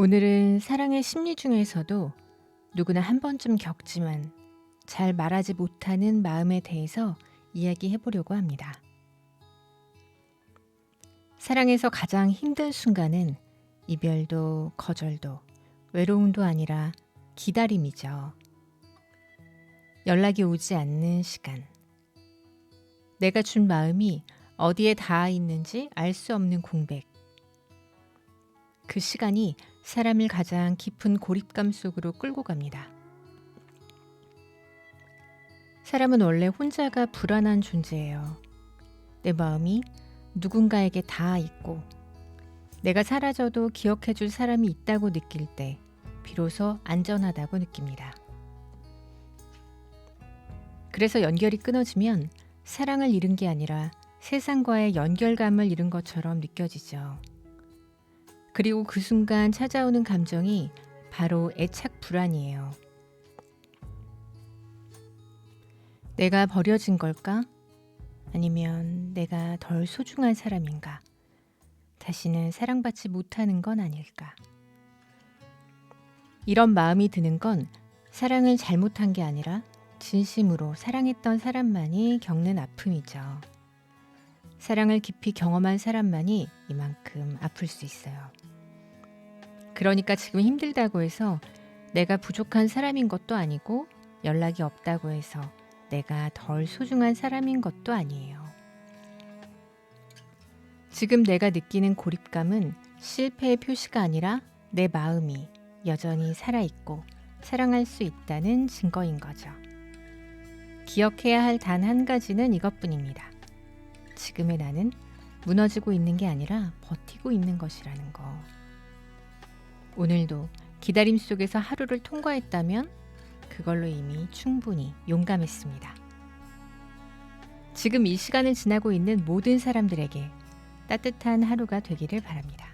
오늘은 사랑의 심리 중에서도 누구나 한 번쯤 겪지만 잘 말하지 못하는 마음에 대해서 이야기해 보려고 합니다. 사랑에서 가장 힘든 순간은 이별도 거절도 외로움도 아니라 기다림이죠. 연락이 오지 않는 시간. 내가 준 마음이 어디에 닿아 있는지 알 수 없는 공백. 그 시간이 사람을 가장 깊은 고립감 속으로 끌고 갑니다. 사람은 원래 혼자가 불안한 존재예요. 내 마음이 누군가에게 닿아 있고 내가 사라져도 기억해 줄 사람이 있다고 느낄 때 비로소 안전하다고 느낍니다. 그래서 연결이 끊어지면 사랑을 잃은 게 아니라 세상과의 연결감을 잃은 것처럼 느껴지죠. 그리고 그 순간 찾아오는 감정이 바로 애착 불안이에요. 내가 버려진 걸까? 아니면 내가 덜 소중한 사람인가? 다시는 사랑받지 못하는 건 아닐까? 이런 마음이 드는 건 사랑을 잘못한 게 아니라 진심으로 사랑했던 사람만이 겪는 아픔이죠. 사랑을 깊이 경험한 사람만이 이만큼 아플 수 있어요. 그러니까 지금 힘들다고 해서 내가 부족한 사람인 것도 아니고 연락이 없다고 해서 내가 덜 소중한 사람인 것도 아니에요. 지금 내가 느끼는 고립감은 실패의 표시가 아니라 내 마음이 여전히 살아있고 사랑할 수 있다는 증거인 거죠. 기억해야 할 단 한 가지는 이것뿐입니다. 지금의 나는 무너지고 있는 게 아니라 버티고 있는 것이라는 거. 오늘도 기다림 속에서 하루를 통과했다면 그걸로 이미 충분히 용감했습니다. 지금 이 시간을 지나고 있는 모든 사람들에게 따뜻한 하루가 되기를 바랍니다.